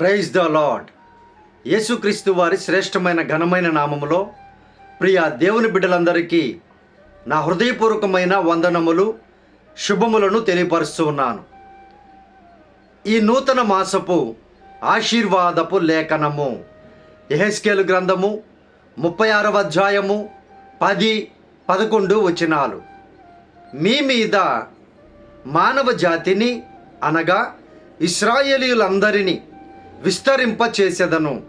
Praise the lord యేసుక్రీస్తు వారి శ్రేష్టమైన ఘనమైన నామములో ప్రియ దేవుని బిడ్డలందరికీ నా హృదయపూర్వకమైన వందనములు శుభములను తెలియపరుస్తూ ఉన్నాను. ఈ నూతన మాసపు ఆశీర్వాదపు లేఖనము ఎహెస్కేలు గ్రంథము ముప్పై ఆరవ అధ్యాయము పది పదకొండు వచనాలు. మీ మీద మానవ జాతిని అనగా విస్తరింప చేసేదను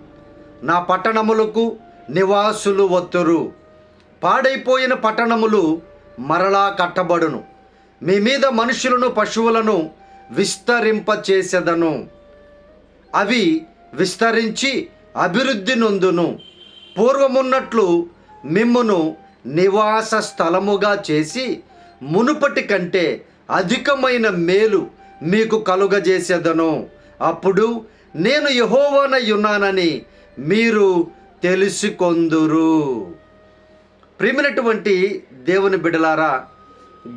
నా పట్టణములకు నివాసులు వత్తురు పాడైపోయిన పట్టణములు మరలా కట్టబడును. మీ మీద మనుషులను పశువులను విస్తరింప చేసేదను అవి విస్తరించి అభివృద్ధి నొందును. పూర్వమున్నట్లు మిమ్మును నివాస స్థలముగా చేసి మునుపటి కంటే అధికమైన మేలు మీకు కలుగజేసేదను. అప్పుడు నేను యహోవనై ఉన్నానని మీరు తెలుసుకొందురు. ప్రియమైనటువంటి దేవుని బిడలారా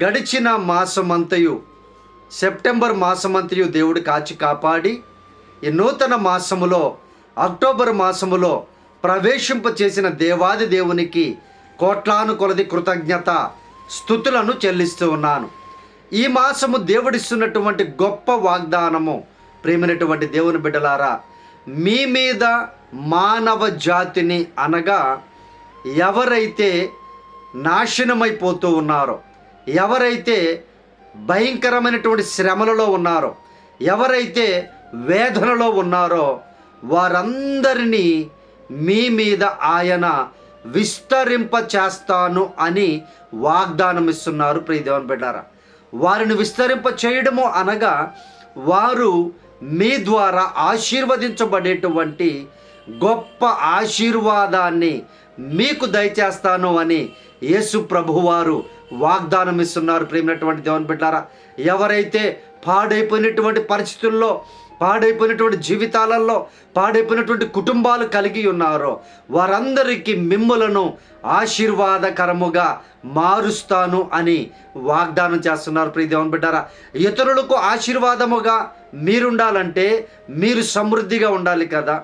గడిచిన మాసమంతయు సెప్టెంబర్ మాసమంతయు దేవుడు కాచి కాపాడి ఈ నూతన మాసములో అక్టోబర్ మాసములో ప్రవేశింప చేసిన దేవాది దేవునికి కోట్లాను కొలది కృతజ్ఞత స్థుతులను చెల్లిస్తూ ఉన్నాను. ఈ మాసము దేవుడిస్తున్నటువంటి గొప్ప వాగ్దానము ప్రేమైనటువంటి దేవుని బిడ్డలారా మీ మీద మానవ జాతిని అనగా ఎవరైతే నాశనమైపోతూ ఉన్నారో ఎవరైతే భయంకరమైనటువంటి శ్రమలలో ఉన్నారో ఎవరైతే వేదనలో ఉన్నారో వారందరినీ మీ మీద ఆయన విస్తరింప చేస్తాను అని వాగ్దానం ఇస్తున్నారు ప్రియదేవన్ బిడ్డారా వారిని విస్తరింప చేయడము అనగా వారు మీ ద్వారా ఆశీర్వదించబడేటువంటి గొప్ప ఆశీర్వాదాన్ని మీకు దయచేస్తాను అని యేసు ప్రభువారు వాగ్దానం ఇస్తున్నారు ప్రేమినటువంటి దేవుని బిడ్డారా ఎవరైతే పాడైపోయినటువంటి పరిస్థితుల్లో పాడైపోయినటువంటి జీవితాలలో పాడైపోయినటువంటి కుటుంబాలు కలిగి ఉన్నారో వారందరికీ మిమ్ములను ఆశీర్వాదకరముగా మారుస్తాను అని వాగ్దానం చేస్తున్నారు. ప్రియ దేవన్ బిడ్డారా ఇతరులకు ఆశీర్వాదముగా మీరుండాలంటే మీరు సమృద్ధిగా ఉండాలి కదా.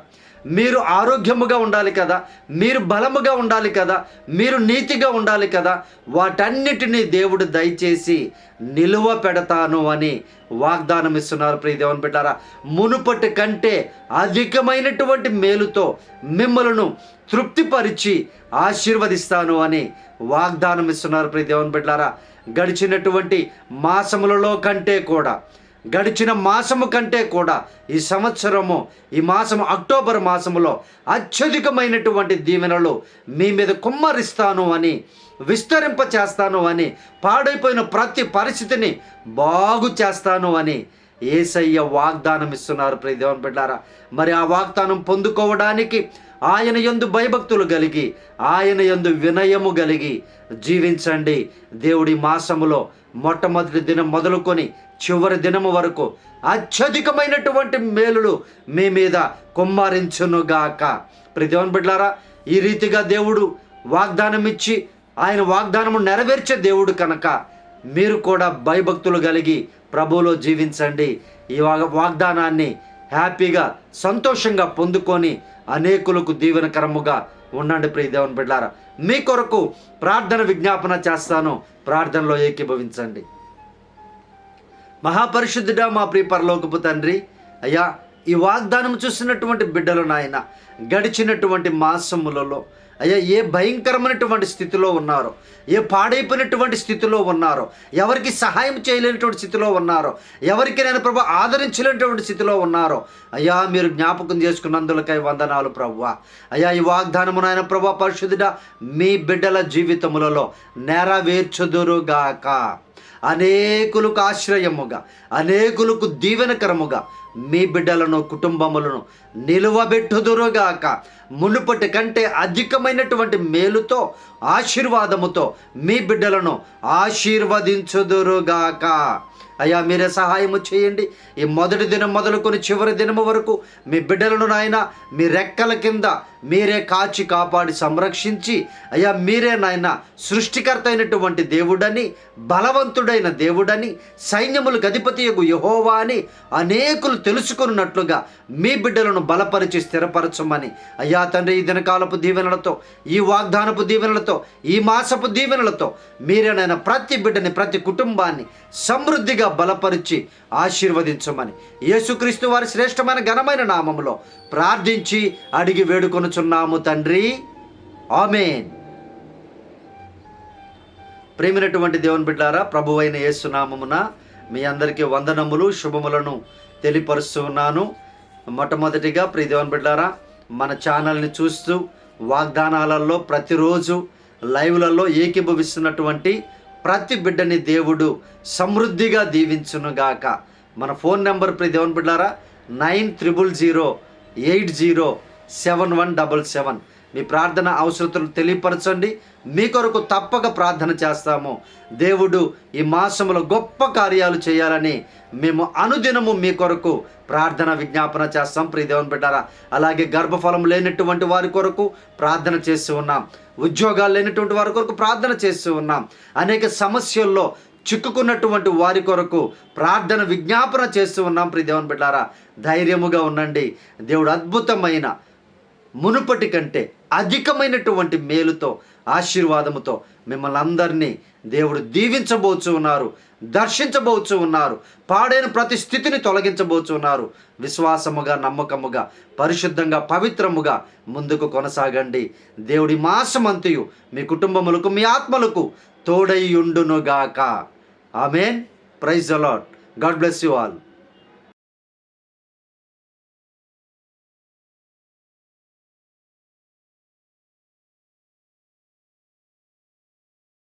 మీరు ఆరోగ్యముగా ఉండాలి కదా మీరు బలముగా ఉండాలి కదా మీరు నీతిగా ఉండాలి కదా వాటన్నిటినీ దేవుడు దయచేసి నిలువ పెడతాను అని వాగ్దానం ఇస్తున్నారు. ప్రియ దేవుని బిడ్డారా మునుపటి కంటే అధికమైనటువంటి మేలుతో మిమ్మలను తృప్తిపరిచి ఆశీర్వదిస్తాను అని వాగ్దానం ఇస్తున్నారు. ప్రియ దేవుని బిడ్డారా గడిచినటువంటి మాసములలో కంటే కూడా గడిచిన మాసము కంటే కూడా ఈ సంవత్సరము ఈ మాసము అక్టోబర్ మాసములో అత్యధికమైనటువంటి దీవెనలు మీ మీద కుమ్మరిస్తాను అని విస్తరింప చేస్తాను అని పాడైపోయిన ప్రతి పరిస్థితిని బాగు చేస్తాను అని ఏసయ్య వాగ్దానం ఇస్తున్నారు. ప్రదేవన్ దేవుని బిడ్డారా మరి ఆ వాగ్దానం పొందుకోవడానికి ఆయన యందు భయభక్తులు కలిగి ఆయన యందు వినయము కలిగి జీవించండి. దేవుడి మాసములో మొట్టమొదటి దినం మొదలుకొని చివరి దినము వరకు అత్యధికమైనటువంటి మేలులు మీ మీద కుమ్మరించునుగాక. ప్రతివన్ బిడ్లారా ఈ రీతిగా దేవుడు వాగ్దానం ఇచ్చి ఆయన వాగ్దానము నెరవేర్చే దేవుడు కనుక మీరు కూడా భయభక్తులు కలిగి ప్రభువులో జీవించండి. ఈ వాగ్దానాన్ని హ్యాపీగా సంతోషంగా పొందుకొని అనేకులకు దీవెనకరముగా ఉండండి ప్రియ దేవన్ బిడ్డారా మీ కొరకు ప్రార్థన విజ్ఞాపన చేస్తాను. ప్రార్థనలో ఏకీభవించండి. మహాపరిశుద్ధుడా మా ప్రియ పరలోకపు తండ్రి. అయ్యా ఈ వాగ్దానం చూసినటువంటి బిడ్డలు నాయన గడిచినటువంటి మాసములలో అయ్యా ఏ భయంకరమైనటువంటి స్థితిలో ఉన్నారో ఏ పాడైపోయినటువంటి స్థితిలో ఉన్నారో ఎవరికి సహాయం చేయలేనటువంటి స్థితిలో ఉన్నారో ఎవరికి నేను ప్రభు ఆదరించలేనటువంటి స్థితిలో ఉన్నారో అయ్యా మీరు జ్ఞాపకం చేసుకున్నందులకై వందనాలు ప్రభు అయ్యా ఈ వాగ్దానము నాయన ప్రభు పరిశుద్ధుడ మీ బిడ్డల జీవితములలో నెరవేర్చుదురుగాక. అనేకులకు ఆశ్రయముగా అనేకులకు దీవెనకరముగా మీ బిడ్డలను కుటుంబములను నిలువబెట్టుదురుగాక. మునుపటి కంటే అధికమైనటువంటి మేలుతో ఆశీర్వాదముతో మీ బిడ్డలను ఆశీర్వదించుదురుగాక. అయ్యా మీరే సహాయము చేయండి. ఈ మొదటి దినం మొదలుకొని చివరి దినము వరకు మీ బిడ్డలను నాయన మీ రెక్కల కింద మీరే కాచి కాపాడి సంరక్షించి అయ్యా మీరే నాయన సృష్టికర్త అయినటువంటి దేవుడని బలవంతుడైన దేవుడని సైన్యములకు అధిపతి యహోవా అని అనేకులు తెలుసుకున్నట్లుగా మీ బిడ్డలను బలపరిచి స్థిరపరచమని. అయ్యా తండ్రి ఈ దినకాలపు దీవెనలతో ఈ వాగ్దానపు దీవెనలతో ఈ మాసపు దీవెనలతో మీరేనైనా ప్రతి బిడ్డని ప్రతి కుటుంబాన్ని సమృద్ధిగా బలపరిచి ఆశీర్వదించమని. యేసుక్రీస్తు వారి శ్రేష్టమైన ఘనమైన నామములో ప్రార్థించి అడిగి వేడుకొనుచున్నాము తండ్రి. ఆమెన్. ప్రేమినటువంటి దేవుని బిడ్డారా ప్రభువైన యేసునామమున మీ అందరికీ వందనములు శుభములను తెలియపరుస్తూ ఉన్నాను మొట్టమొదటిగా ప్రియ బిడ్డారా మన ఛానల్ని చూస్తూ వాగ్దానాలలో ప్రతిరోజు లైవ్లలో ఏకీభవిస్తున్నటువంటి ప్రతి బిడ్డని దేవుడు సమృద్ధిగా దీవించునుగాక. మన ఫోన్ నెంబర్ ప్రియ బిడ్డారా nine triple zero eight zero seven one double seven. మీ ప్రార్థన అవసరతలు తెలియపరచండి. మీ కొరకు తప్పక ప్రార్థన చేస్తాము. దేవుడు ఈ మాసములో గొప్ప కార్యాలు చేయాలని మేము అనుదినము మీ కొరకు ప్రార్థన విజ్ఞాపన చేస్తాం. ప్రియదేవన్ బిడ్డారా అలాగే గర్భఫలం లేనటువంటి వారి కొరకు ప్రార్థన చేస్తూ ఉన్నాం. ఉద్యోగాలు లేనటువంటి వారి కొరకు ప్రార్థన చేస్తూ ఉన్నాం. అనేక సమస్యల్లో చిక్కుకున్నటువంటి వారి కొరకు ప్రార్థన విజ్ఞాపన చేస్తూ ఉన్నాం. ప్రియదేవన్ బిడ్డారా ధైర్యముగా ఉండండి. దేవుడు అద్భుతమైన మునుపటి కంటే అధికమైనటువంటి మేలుతో ఆశీర్వాదముతో మిమ్మల్ని అందరినీ దేవుడు దీవించబోచు ఉన్నారు దర్శించబోచు ఉన్నారు పాడైన ప్రతి స్థితిని తొలగించబోచు ఉన్నారు. విశ్వాసముగా నమ్మకముగా పరిశుద్ధంగా పవిత్రముగా ముందుకు కొనసాగండి. దేవుడి మాసమంతయు మీ కుటుంబములకు మీ ఆత్మలకు తోడై ఉండునుగాక. Amen. Praise a lot God bless you all.